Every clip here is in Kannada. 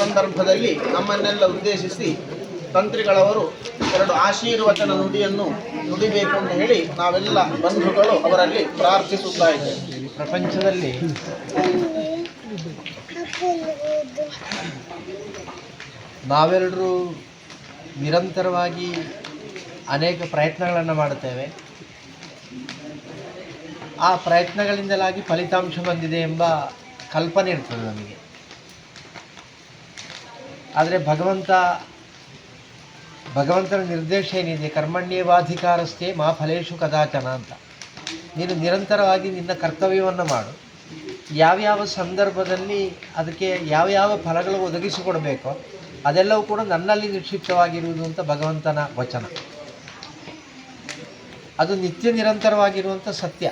ಸಂದರ್ಭದಲ್ಲಿ ನಮ್ಮನ್ನೆಲ್ಲ ಉದ್ದೇಶಿಸಿ ತಂತ್ರಿಗಳವರು ಎರಡು ಆಶೀರ್ವಚನ ನುಡಿಯನ್ನು ನುಡಿಬೇಕು ಅಂತ ಹೇಳಿ ನಾವೆಲ್ಲ ಬಂಧುಗಳು ಅವರಲ್ಲಿ ಪ್ರಾರ್ಥಿಸುತ್ತಾ ಇದ್ದೇವೆ. ಪ್ರಪಂಚದಲ್ಲಿ ನಾವೆಲ್ಲರೂ ನಿರಂತರವಾಗಿ ಅನೇಕ ಪ್ರಯತ್ನಗಳನ್ನು ಮಾಡುತ್ತೇವೆ. ಆ ಪ್ರಯತ್ನಗಳಿಂದಲಾಗಿ ಫಲಿತಾಂಶ ಬಂದಿದೆ ಎಂಬ ಕಲ್ಪನೆ ಇರ್ತದೆ ನಮಗೆ. ಆದರೆ ಭಗವಂತ, ಭಗವಂತನ ನಿರ್ದೇಶ ಏನಿದೆ? ಕರ್ಮಣ್ಯೇವಾಧಿಕಾರಸ್ಥೆ ಮಾ ಫಲೇಶು ಕದಾಚನ ಅಂತ. ನೀನು ನಿರಂತರವಾಗಿ ನಿನ್ನ ಕರ್ತವ್ಯವನ್ನು ಮಾಡು. ಯಾವ್ಯಾವ ಸಂದರ್ಭದಲ್ಲಿ ಅದಕ್ಕೆ ಯಾವ್ಯಾವ ಫಲಗಳು ಒದಗಿಸಿಕೊಡಬೇಕೋ ಅದೆಲ್ಲವೂ ಕೂಡ ನನ್ನಲ್ಲಿ ನಿಕ್ಷಿಪ್ತವಾಗಿರುವುದು ಅಂತ ಭಗವಂತನ ವಚನ. ಅದು ನಿತ್ಯ ನಿರಂತರವಾಗಿರುವಂಥ ಸತ್ಯ.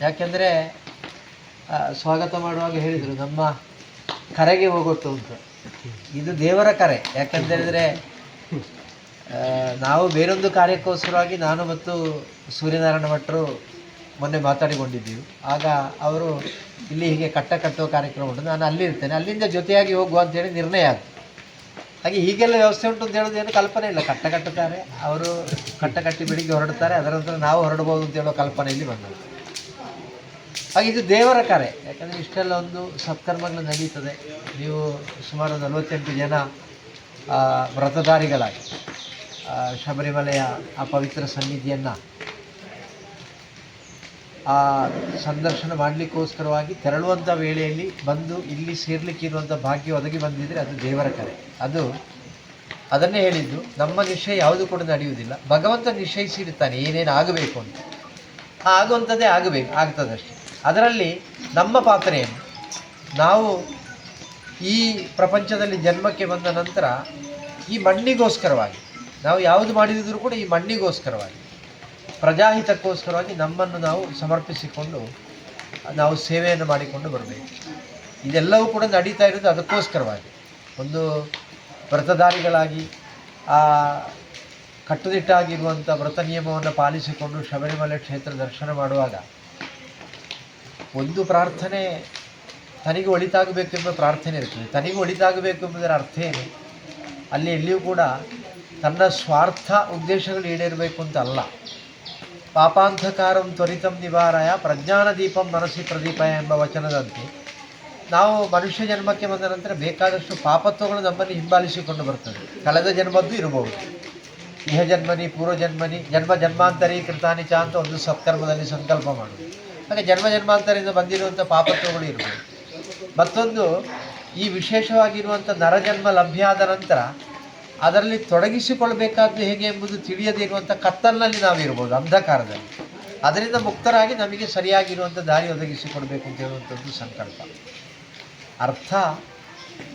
ಯಾಕೆಂದರೆ ಸ್ವಾಗತ ಮಾಡುವಾಗ ಹೇಳಿದರು, ನಮ್ಮ ಕರೆಗೆ ಹೋಗುತ್ತೆ ಅಂತ. ಇದು ದೇವರ ಕರೆ. ಯಾಕಂತ ಹೇಳಿದರೆ ನಾವು ಬೇರೊಂದು ಕಾರ್ಯಕ್ಕೋಸ್ಕರವಾಗಿ ನಾನು ಮತ್ತು ಸೂರ್ಯನಾರಾಯಣ ಭಟ್ರು ಮೊನ್ನೆ ಮಾತಾಡಿಕೊಂಡಿದ್ದೀವಿ. ಆಗ ಅವರು ಇಲ್ಲಿ ಹೀಗೆ ಕಟ್ಟ ಕಟ್ಟುವ ಕಾರ್ಯಕ್ರಮ ಉಂಟು. ನಾನು ಅಲ್ಲಿ ಇರ್ತೇನೆ ಅಲ್ಲಿಂದ ಜೊತೆಯಾಗಿ ಹೋಗುವ ಅಂತೇಳಿ ನಿರ್ಣಯ ಆಯಿತು. ಹಾಗೆ ಹೀಗೆಲ್ಲ ವ್ಯವಸ್ಥೆ ಉಂಟು ಅಂತ ಹೇಳೋದು ಏನು ಕಲ್ಪನೆ ಇಲ್ಲ. ಕಟ್ಟ ಕಟ್ಟುತ್ತಾರೆ. ಅವರು ಕಟ್ಟ ಕಟ್ಟಿ ಬೆಳಿಗ್ಗೆ ಹೊರಡ್ತಾರೆ ಅದರ ನಾವು ಹೊರಡ್ಬೋದು ಅಂತ ಹೇಳೋ ಕಲ್ಪನೆಯಲ್ಲಿ ಬಂದದ್ದು ಹಾಗೆ ಇದು ದೇವರ ಕರೆ. ಯಾಕಂದರೆ ಇಷ್ಟೆಲ್ಲ ಒಂದು ಸತ್ಕರ್ಮಗಳು ನಡೀತದೆ. ನೀವು ಸುಮಾರು ನಲವತ್ತೆಂಟು ಜನ ವ್ರತಧಾರಿಗಳಾಗಿ ಶಬರಿಮಲೆಯ ಆ ಪವಿತ್ರ ಸನ್ನಿಧಿಯನ್ನು, ಆ, ಸಂದರ್ಶನ ಮಾಡಲಿಕ್ಕೋಸ್ಕರವಾಗಿ ತೆರಳುವಂಥ ವೇಳೆಯಲ್ಲಿ ಬಂದು ಇಲ್ಲಿ ಸೇರ್ಲಿಕ್ಕೆ ಇರುವಂಥ ಭಾಗ್ಯ ಒದಗಿ ಬಂದಿದ್ದರೆ ಅದು ದೇವರ ಕರೆ. ಅದು ಅದನ್ನೇ ಹೇಳಿದ್ದು, ನಮ್ಮ ನಿಶ್ಚಯ ಯಾವುದು ಕೂಡ ನಡೆಯುವುದಿಲ್ಲ. ಭಗವಂತ ನಿಶ್ಚಯಿಸಿರ್ತಾನೆ ಏನೇನು ಆಗಬೇಕು ಅಂತ. ಆಗುವಂಥದ್ದೇ ಆಗಬೇಕು, ಆಗ್ತದಷ್ಟೇ. ಅದರಲ್ಲಿ ನಮ್ಮ ಪಾತ್ರ ಏನು ನಾವು ಈ ಪ್ರಪಂಚದಲ್ಲಿ ಜನ್ಮಕ್ಕೆ ಬಂದ ನಂತರ ಈ ಮಣ್ಣಿಗೋಸ್ಕರವಾಗಿ, ನಾವು ಯಾವುದು ಮಾಡಿದರೂ ಕೂಡ ಈ ಮಣ್ಣಿಗೋಸ್ಕರವಾಗಿ, ಪ್ರಜಾಹಿತಕ್ಕೋಸ್ಕರವಾಗಿ ನಮ್ಮನ್ನು ನಾವು ಸಮರ್ಪಿಸಿಕೊಂಡು ನಾವು ಸೇವೆಯನ್ನು ಮಾಡಿಕೊಂಡು ಬರಬೇಕು. ಇದೆಲ್ಲವೂ ಕೂಡ ನಡೀತಾ ಇರೋದು ಅದಕ್ಕೋಸ್ಕರವಾಗಿ. ಒಂದು ವ್ರತಧಾರಿಗಳಾಗಿ, ಆ ಕಟ್ಟುನಿಟ್ಟಾಗಿರುವಂಥ ವ್ರತ ನಿಯಮವನ್ನು ಪಾಲಿಸಿಕೊಂಡು ಶಬರಿಮಲೆ ಕ್ಷೇತ್ರ ದರ್ಶನ ಮಾಡುವಾಗ ಒಂದು ಪ್ರಾರ್ಥನೆ ತನಿಗೆ ಒಳಿತಾಗಬೇಕೆಂಬ ಪ್ರಾರ್ಥನೆ ಇರ್ತದೆ. ತನಿಗೆ ಒಳಿತಾಗಬೇಕು ಎಂಬುದರ ಅರ್ಥ ಏನು? ಅಲ್ಲಿ ಎಲ್ಲಿಯೂ ಕೂಡ ತನ್ನ ಸ್ವಾರ್ಥ ಉದ್ದೇಶಗಳು ಈಡೇರಬೇಕು ಅಂತ ಅಲ್ಲ. ಪಾಪಾಂಧಕಾರಂ ತ್ವರಿತಂ ನಿವಾರಾಯ ಪ್ರಜ್ಞಾನ ದೀಪಂ ಮನಸ್ಸಿ ಪ್ರದೀಪ ಎಂಬ ವಚನದಂತೆ ನಾವು ಮನುಷ್ಯ ಜನ್ಮಕ್ಕೆ ಬಂದ ನಂತರ ಬೇಕಾದಷ್ಟು ಪಾಪತ್ವಗಳು ನಮ್ಮನ್ನು ಹಿಂಬಾಲಿಸಿಕೊಂಡು ಬರ್ತದೆ. ಕಳೆದ ಜನ್ಮದ್ದು ಇರಬಹುದು. ಇಹ ಜನ್ಮನಿ ಪೂರ್ವ ಜನ್ಮನಿ ಜನ್ಮ ಜನ್ಮಾಂತರಿ ಕೃತಾನಿ ಚ ಅಂತ ಒಂದು ಸತ್ಕರ್ಮದಲ್ಲಿ ಸಂಕಲ್ಪ ಮಾಡೋದು. ಹಾಗೆ ಜನ್ಮ ಜನ್ಮಾಂತರದಿಂದ ಬಂದಿರುವಂಥ ಪಾಪತ್ವಗಳು ಇರ್ಬೋದು. ಮತ್ತೊಂದು, ಈ ವಿಶೇಷವಾಗಿರುವಂಥ ನರಜನ್ಮ ಲಭ್ಯ ಆದ ನಂತರ ಅದರಲ್ಲಿ ತೊಡಗಿಸಿಕೊಳ್ಬೇಕಾದ್ದು ಹೇಗೆ ಎಂಬುದು ತಿಳಿಯದೇ ಇರುವಂಥ ಕತ್ತಲಿನಲ್ಲಿ ನಾವಿರ್ಬೋದು ಅಂಧಕಾರದಲ್ಲಿ. ಅದರಿಂದ ಮುಕ್ತರಾಗಿ ನಮಗೆ ಸರಿಯಾಗಿರುವಂಥ ದಾರಿ ಒದಗಿಸಿಕೊಡ್ಬೇಕು ಅಂತ ಹೇಳುವಂಥದ್ದು ಸಂಕಲ್ಪ. ಅರ್ಥ,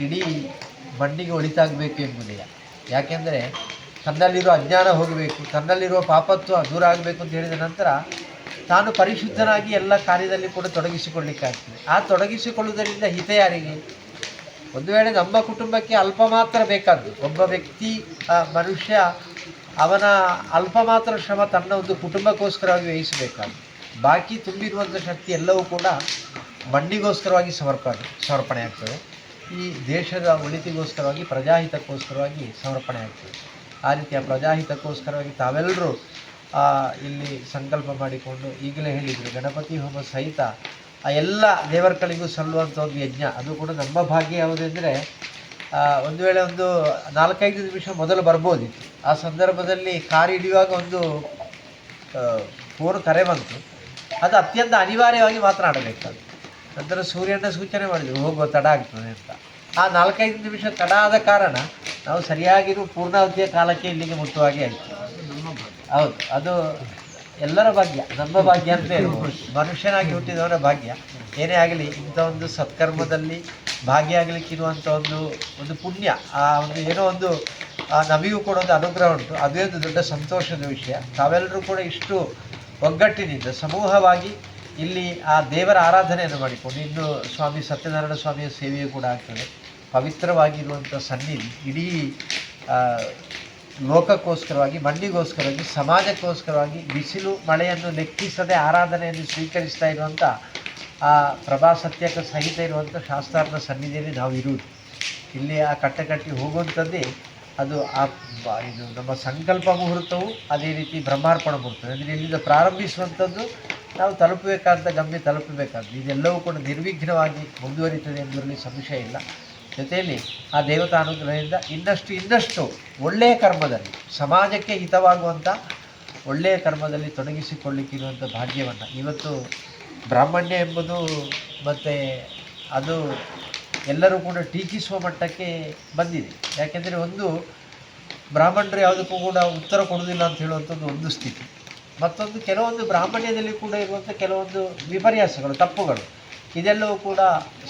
ಇಡೀ ಮಣ್ಣಿಗೆ ಒಳಿತಾಗಬೇಕು ಎಂಬುದಿಲ್ಲ ಯಾಕೆಂದರೆ ತನ್ನಲ್ಲಿರುವ ಅಜ್ಞಾನ ಹೋಗಬೇಕು ತನ್ನಲ್ಲಿರುವ ಪಾಪತ್ವ ದೂರ ಆಗಬೇಕು ಅಂತ ಹೇಳಿದ ನಂತರ ತಾನು ಪರಿಶುದ್ಧನಾಗಿ ಎಲ್ಲ ಕಾರ್ಯದಲ್ಲಿ ಕೂಡ ತೊಡಗಿಸಿಕೊಳ್ಳಿಕ್ಕಾಗ್ತದೆ. ಆ ತೊಡಗಿಸಿಕೊಳ್ಳುವುದರಿಂದ ಹಿತ ಯಾರಿಗೆ? ಒಂದು ವೇಳೆ ನಮ್ಮ ಕುಟುಂಬಕ್ಕೆ ಅಲ್ಪ ಮಾತ್ರ ಬೇಕಾದ್ದು. ಒಬ್ಬ ವ್ಯಕ್ತಿ ಮನುಷ್ಯ, ಅವನ ಅಲ್ಪ ಮಾತ್ರ ಶ್ರಮ ತನ್ನ ಒಂದು ಕುಟುಂಬಕ್ಕೋಸ್ಕರವಾಗಿ ವಹಿಸಬೇಕಾದ ಬಾಕಿ ತುಂಬಿರುವಂಥ ಶಕ್ತಿ ಎಲ್ಲವೂ ಕೂಡ ಮಣ್ಣಿಗೋಸ್ಕರವಾಗಿ ಸಮರ್ಪಣೆ ಸಮರ್ಪಣೆ ಆಗ್ತದೆ. ಈ ದೇಶದ ಒಳಿತಿಗೋಸ್ಕರವಾಗಿ, ಪ್ರಜಾಹಿತಕ್ಕೋಸ್ಕರವಾಗಿ ಸಮರ್ಪಣೆ ಆಗ್ತದೆ. ಆ ರೀತಿಯ ಪ್ರಜಾಹಿತಕ್ಕೋಸ್ಕರವಾಗಿ ತಾವೆಲ್ಲರೂ ಇಲ್ಲಿ ಸಂಕಲ್ಪ ಮಾಡಿಕೊಂಡು ಈಗಲೇ ಹೇಳಿದರು, ಗಣಪತಿ ಹೋಮ ಸಹಿತ ಆ ಎಲ್ಲ ದೇವರುಗಳಿಗೂ ಸಲ್ಲುವಂಥ ಒಂದು ಯಜ್ಞ, ಅದು ಕೂಡ ನಮ್ಮ ಭಾಗ್ಯ ಯಾವುದೆಂದರೆ ಒಂದು ವೇಳೆ ಒಂದು ನಾಲ್ಕೈದು ನಿಮಿಷ ಮೊದಲು ಬರ್ಬೋದಿತ್ತು. ಆ ಸಂದರ್ಭದಲ್ಲಿ ಕಾರು ಹಿಡಿಯುವಾಗ ಒಂದು ಫೋನ್ ಕರೆ ಬಂತು. ಅದು ಅತ್ಯಂತ ಅನಿವಾರ್ಯವಾಗಿ ಮಾತನಾಡಬೇಕಾದ್ರು ನಂತರ ಸೂರ್ಯನ ಸೂಚನೆ ಮಾಡಿದ್ರು, ಹೋಗುವ ತಡ ಆಗ್ತದೆ ಅಂತ. ಆ ನಾಲ್ಕೈದು ನಿಮಿಷ ತಡ ಆದ ಕಾರಣ ನಾವು ಸರಿಯಾಗಿರುವ ಪೂರ್ಣಾವಧಿಯ ಕಾಲಕ್ಕೆ ಇಲ್ಲಿಗೆ ಮುಟ್ಟುವಾಗೆ ಆಯಿತು. ಹೌದು ಅದು ಎಲ್ಲರ ಭಾಗ್ಯ ನಮ್ಮ ಭಾಗ್ಯ ಅಂತ ಹೇಳ್ಬೋದು. ಮನುಷ್ಯನಾಗಿ ಹುಟ್ಟಿದವರ ಭಾಗ್ಯ. ಏನೇ ಆಗಲಿ ಇಂಥ ಒಂದು ಸತ್ಕರ್ಮದಲ್ಲಿ ಭಾಗಿಯಾಗಲಿಕ್ಕಿರುವಂಥ ಒಂದು ಒಂದು ಪುಣ್ಯ ಆ ಒಂದು ಏನೋ ಒಂದು ಆ ನಮಗೂ ಕೂಡ ಒಂದು ಅನುಗ್ರಹ ಉಂಟು. ಅದೇ ಒಂದು ದೊಡ್ಡ ಸಂತೋಷದ ವಿಷಯ. ತಾವೆಲ್ಲರೂ ಕೂಡ ಇಷ್ಟು ಒಗ್ಗಟ್ಟಿನಿಂದ ಸಮೂಹವಾಗಿ ಇಲ್ಲಿ ಆ ದೇವರ ಆರಾಧನೆಯನ್ನು ಮಾಡಿಕೊಂಡು ಇನ್ನು ಸ್ವಾಮಿ ಸತ್ಯನಾರಾಯಣ ಸ್ವಾಮಿಯ ಸೇವೆಯೂ ಕೂಡ ಆಗ್ತದೆ. ಪವಿತ್ರವಾಗಿರುವಂಥ ಸನ್ನಿಧಿ ಇಡೀ ಲೋಕಕ್ಕೋಸ್ಕರವಾಗಿ ಮಣ್ಣಿಗೋಸ್ಕರವಾಗಿ ಸಮಾಜಕ್ಕೋಸ್ಕರವಾಗಿ ಬಿಸಿಲು, ಮಳೆಯನ್ನು ಲೆಕ್ಕಿಸದೆ ಆರಾಧನೆಯನ್ನು ಸ್ವೀಕರಿಸ್ತಾ ಇರುವಂಥ ಆ ಪ್ರಭಾ ಸತ್ಯಕ್ಕೆ ಸಹಿತ ಇರುವಂಥ ಶಾಸ್ತ್ರಾರ್ಥ ಸನ್ನಿಧಿಯಲ್ಲಿ ನಾವು ಇರುವುದು. ಇಲ್ಲಿ ಆ ಕಟ್ಟಕಟ್ಟಿ ಹೋಗುವಂಥದ್ದೇ ಅದು ಆ ಇದು ನಮ್ಮ ಸಂಕಲ್ಪ ಮುಹೂರ್ತವು ಅದೇ ರೀತಿ ಬ್ರಹ್ಮಾರ್ಪಣ ಮುಹೂರ್ತ. ಅಂದರೆ ಇಲ್ಲಿಂದ ಪ್ರಾರಂಭಿಸುವಂಥದ್ದು ನಾವು ತಲುಪಬೇಕಾದ ಗಮ್ಯ ತಲುಪಬೇಕಾದ್ದು. ಇದೆಲ್ಲವೂ ಕೂಡ ನಿರ್ವಿಘ್ನವಾಗಿ ಮುಂದುವರಿತದೆ ಎಂಬುದರಲ್ಲಿ ಸಂಶಯ ಇಲ್ಲ. ಜೊತೆಯಲ್ಲಿ ಆ ದೇವತಾ ಅನುಗ್ರಹದಿಂದ ಇನ್ನಷ್ಟು ಇನ್ನಷ್ಟು ಒಳ್ಳೆಯ ಕರ್ಮದಲ್ಲಿ ಸಮಾಜಕ್ಕೆ ಹಿತವಾಗುವಂಥ ಒಳ್ಳೆಯ ಕರ್ಮದಲ್ಲಿ ತೊಡಗಿಸಿಕೊಳ್ಳಿಕ್ಕಿರುವಂಥ ಭಾಗ್ಯವನ್ನು. ಇವತ್ತು ಬ್ರಾಹ್ಮಣ್ಯ ಎಂಬುದು ಮತ್ತು ಅದು ಎಲ್ಲರೂ ಕೂಡ ಟೀಕಿಸುವ ಮಟ್ಟಕ್ಕೆ ಬಂದಿದೆ. ಯಾಕೆಂದರೆ ಒಂದು ಬ್ರಾಹ್ಮಣರು ಯಾವುದಕ್ಕೂ ಕೂಡ ಉತ್ತರ ಕೊಡುವುದಿಲ್ಲ ಅಂತ ಹೇಳುವಂಥದ್ದು ಒಂದು ಸ್ಥಿತಿ. ಮತ್ತೊಂದು ಕೆಲವೊಂದು ಬ್ರಾಹ್ಮಣ್ಯದಲ್ಲಿ ಕೂಡ ಇರುವಂಥ ಕೆಲವೊಂದು ವಿಪರ್ಯಾಸಗಳು, ತಪ್ಪುಗಳು, ಇದೆಲ್ಲವೂ ಕೂಡ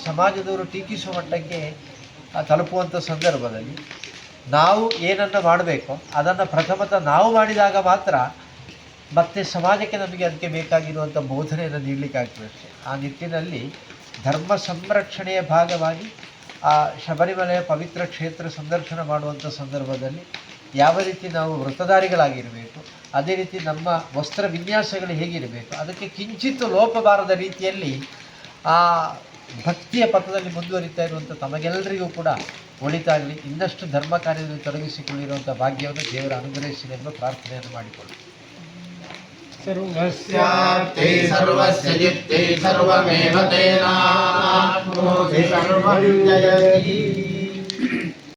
ಸಮಾಜದವರು ಟೀಕಿಸುವ ಮಟ್ಟಕ್ಕೆ ತಲುಪುವಂಥ ಸಂದರ್ಭದಲ್ಲಿ ನಾವು ಏನನ್ನು ಮಾಡಬೇಕು, ಅದನ್ನು ಪ್ರಥಮತಃ ನಾವು ಮಾಡಿದಾಗ ಮಾತ್ರ ಮತ್ತೆ ಸಮಾಜಕ್ಕೆ ನಮಗೆ ಅದಕ್ಕೆ ಬೇಕಾಗಿರುವಂಥ ಬೋಧನೆಯನ್ನು ನೀಡಲಿಕ್ಕಾಗ್ತದೆ ಆ ನಿಟ್ಟಿನಲ್ಲಿ ಧರ್ಮ ಸಂರಕ್ಷಣೆಯ ಭಾಗವಾಗಿ ಆ ಶಬರಿಮಲೆಯ ಪವಿತ್ರ ಕ್ಷೇತ್ರ ಸಂದರ್ಶನ ಮಾಡುವಂಥ ಸಂದರ್ಭದಲ್ಲಿ ಯಾವ ರೀತಿ ನಾವು ವೃತ್ತಧಾರಿಗಳಾಗಿರಬೇಕು, ಅದೇ ರೀತಿ ನಮ್ಮ ವಸ್ತ್ರ ವಿನ್ಯಾಸಗಳು ಹೇಗಿರಬೇಕು, ಅದಕ್ಕೆ ಕಿಂಚಿತ್ತು ಲೋಪ ಬಾರದ ರೀತಿಯಲ್ಲಿ ಆ ಭಕ್ತಿಯ ಪಥದಲ್ಲಿ ಮುಂದುವರಿತಾ ಇರುವಂಥ ತಮಗೆಲ್ಲರಿಗೂ ಕೂಡ ಒಳಿತಾಗಲಿ ಇನ್ನಷ್ಟು ಧರ್ಮ ಕಾರ್ಯದಲ್ಲಿ ತೊಡಗಿಸಿಕೊಳ್ಳಿರುವಂಥ ಭಾಗ್ಯವನ್ನು ದೇವರ ಅನುಗ್ರಹಿಸಲಿ ಎಂಬ ಪ್ರಾರ್ಥನೆಯನ್ನು ಮಾಡಿಕೊಳ್ಳಿ. ಸರ್ವಸ್ಯ ಸರ್ವಮೇವ